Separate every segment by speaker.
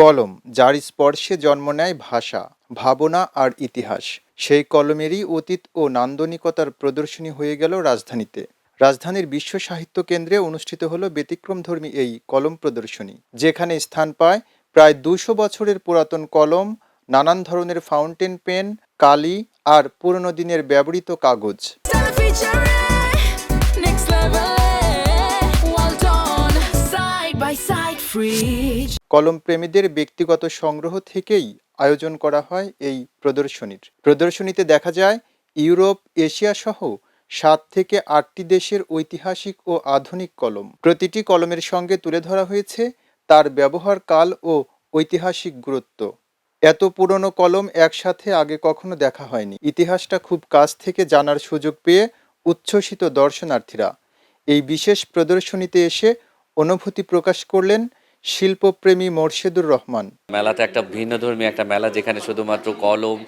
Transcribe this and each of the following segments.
Speaker 1: কলম, যার স্পর্শে জন্ম নেয় ভাষা, ভাবনা আর ইতিহাস। সেই কলমেরই অতীত ও নান্দনিকতার প্রদর্শনী হয়ে গেল রাজধানীতে। রাজধানীর বিশ্ব সাহিত্য কেন্দ্রে অনুষ্ঠিত হলো ব্যতিক্রমধর্মী এই কলম প্রদর্শনী, যেখানে স্থান পায় প্রায় দুশো বছরের পুরাতন কলম, নানান ধরনের ফাউন্টেন পেন, কালি আর পুরনো দিনের ব্যবহৃত কাগজ। কলম প্রেমীদের ব্যক্তিগত সংগ্রহ থেকেই আয়োজন করা হয় এই প্রদর্শনীর। প্রদর্শনীতে দেখা যায়, ইউরোপ, এশিয়া সহ সাত থেকে আটটি দেশের ঐতিহাসিক ও আধুনিক কলম। প্রতিটি কলমের সঙ্গে তুলে ধরা হয়েছে তার ব্যবহার কাল ও ঐতিহাসিক গুরুত্ব। এত পুরনো কলম একসাথে আগে কখনো দেখা হয়নি। ইতিহাসটা খুব কাছ থেকে জানার সুযোগ পেয়ে উচ্ছ্বসিত দর্শনার্থীরা এই বিশেষ প্রদর্শনীতে এসে অনুভূতি প্রকাশ করলেন শিল্পপ্রেমী মোর্শেদুর রহমান।
Speaker 2: মেলাটা একটা ভিন্ন ধর্মী একটা মেলা যেখানে শুধুমাত্র কলম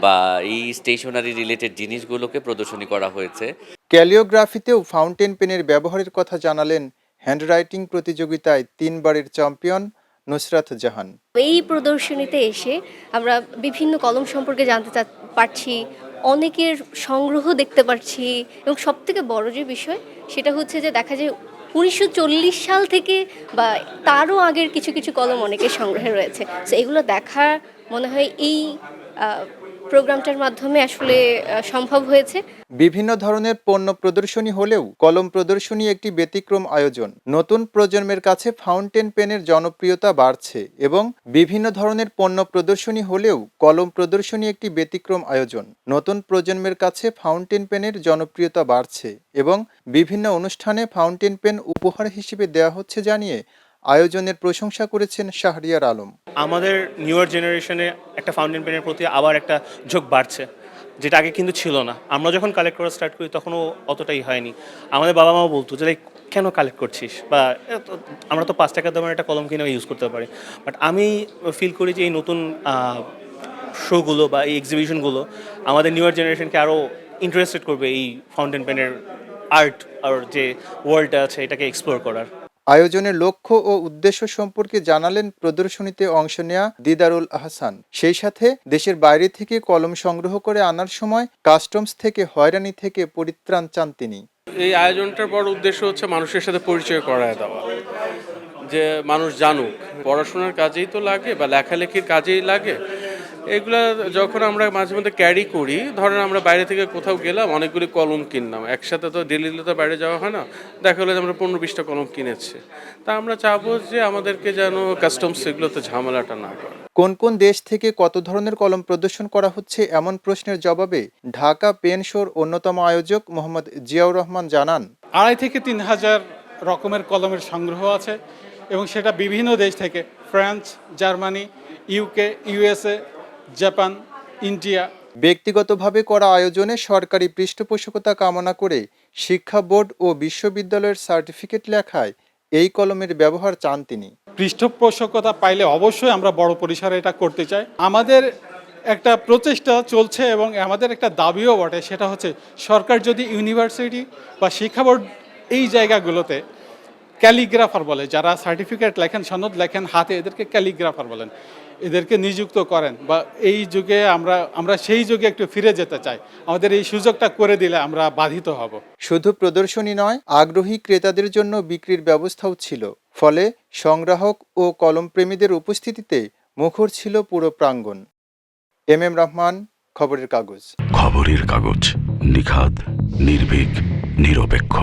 Speaker 2: বা এই স্টেশনারি রিলেটেড জিনিসগুলোকে প্রদর্শনী করা হয়েছে।
Speaker 1: ক্যালিওগ্রাফিতেও ফাউন্টেন পেনের ব্যবহারের কথা জানালেন হ্যান্ডরাইটিং প্রতিযোগিতায় তিনবারের চ্যাম্পিয়ন নুসরাত জাহান।
Speaker 3: এই প্রদর্শনীতে এসে আমরা বিভিন্ন কলম সম্পর্কে জানতে চা- পারছি অনেকের সংগ্রহ দেখতে পারছি এবং সব থেকে বড় যে বিষয় সেটা হচ্ছে যে দেখা যায় উনিশশো চল্লিশ সাল থেকে বা তারও আগের কিছু কিছু কলম অনেকের সংগ্রহে রয়েছে। তো এগুলো দেখা মনে হয় এই প্রোগ্রামটার মাধ্যমে আসলে সম্ভব হয়েছে।
Speaker 1: বিভিন্ন ধরনের পণ্য প্রদর্শনী হলেও কলম প্রদর্শনী একটি ব্যতিক্রম আয়োজন। নতুন প্রজন্মের কাছে ফাউন্টেন পেনের জনপ্রিয়তা বাড়ছে এবং বিভিন্ন ধরনের পণ্য প্রদর্শনী হলেও কলম প্রদর্শনী একটি ব্যতিক্রম আয়োজন। নতুন প্রজন্মের কাছে ফাউন্টেন পেনের জনপ্রিয়তা বাড়ছে এবং বিভিন্ন অনুষ্ঠানে ফাউন্টেন পেন উপহার হিসেবে দেওয়া হচ্ছে জানিয়ে আয়োজনের প্রশংসা করেছেন শাহরিয়ার আলম।
Speaker 4: আমাদের নিউয়ার জেনারেশনে একটা ফাউন্টেন পেনের প্রতি আবার একটা ঝোঁক বাড়ছে, যেটা আগে কিন্তু ছিল না। আমরা যখন কালেক্ট করা স্টার্ট করি, তখনও অতটাই হয়নি। আমাদের বাবা মাও বলতো যে কেন কালেক্ট করছিস? বা আমরা তো পাঁচ টাকা দামের একটা কলম কিনে ইউজ করতে পারি। বাট আমি ফিল করি যে, এই নতুন শোগুলো বা এই এক্সিবিশনগুলো আমাদের নিউয়ার জেনারেশনকে আরও ইন্টারেস্টেড করবে এই ফাউন্টেন পেনের আর্ট আর যে ওয়ার্ল্ডটা আছে, এটাকে এক্সপ্লোর করার।
Speaker 1: আয়োজনের লক্ষ্য ও উদ্দেশ্য সম্পর্কে জানালেন প্রদর্শনীতে অংশ নেয়া দিদারুল আহসান। সেই সাথে দেশের বাইরে থেকে কলম সংগ্রহ করে আনার সময় কাস্টমস থেকে হয়রানি থেকে পরিত্রাণ চান তিনি।
Speaker 5: এই আয়োজনটার বড় উদ্দেশ্য হচ্ছে মানুষের সাথে পরিচয় করায় দেওয়া। যে মানুষ জানুক, পড়াশোনার কাজেই তো লাগে বা লেখালেখির কাজেই লাগে এগুলা যখন আমরা মাঝে মধ্যে ক্যারি করি ধরেন আমরা বাইরে থেকে কোথাও গেলাম অনেকগুলি কলম কিনলাম। একসাথে তো ডেলি তো বাইরে যাওয়া হয় না। দেখা হলো যে আমরা পনেরো বিশটা কলম কিনেছি। তা আমরা চাবো যে আমাদেরকে যেন কাস্টমস এগুলোতে ঝামেলাটা না করে।
Speaker 1: কোন কোন দেশ থেকে কত ধরনের কলম প্রদর্শন করা হচ্ছে এমন প্রশ্নের জবাবে ঢাকা পেন শোর অন্যতম আয়োজক মোহাম্মদ জিয়াউর রহমান জানান।
Speaker 6: আড়াই থেকে তিন হাজার রকমের কলমের সংগ্রহ আছে এবং সেটা বিভিন্ন দেশ থেকে France Germany UK USA Japan India.
Speaker 1: ব্যক্তিগতভাবে করা আয়োজনে সরকারি পৃষ্ঠপোষকতা কামনা করে শিক্ষা বোর্ড ও বিশ্ববিদ্যালয়ের সার্টিফিকেট লেখায় এই কলমের ব্যবহার চান তিনি।
Speaker 6: পৃষ্ঠপোষকতা পাইলে অবশ্যই আমরা বড় পরিসরে এটা করতে চাই। আমাদের একটা প্রচেষ্টা চলছে এবং আমাদের একটা দাবিও বটে সেটা হচ্ছে সরকার যদি ইউনিভার্সিটি বা শিক্ষা বোর্ড এই জায়গাগুলোতে ক্যালিগ্রাফার বলে যারা সার্টিফিকেট লেখেন সনদ লেখেন হাতে এদেরকে ক্যালিগ্রাফার বলেন এদেরকে নিযুক্ত করেন বা এই যুগে আমরা আমরা সেই যুগে একটু ফিরে যেতে চাই। আমাদের এই সুযোগটা করে দিলে আমরা বাধিত হব।
Speaker 1: শুধু প্রদর্শনী নয় আগ্রহী ক্রেতাদের জন্য বিক্রির ব্যবস্থাও ছিল। ফলে সংগ্রাহক ও কলম প্রেমীদের উপস্থিতিতে মুখর ছিল পুরো প্রাঙ্গণ। এম এম রহমান খবরের কাগজ।
Speaker 7: খবরের কাগজ নিখাদ নির্ভীক নিরপেক্ষ।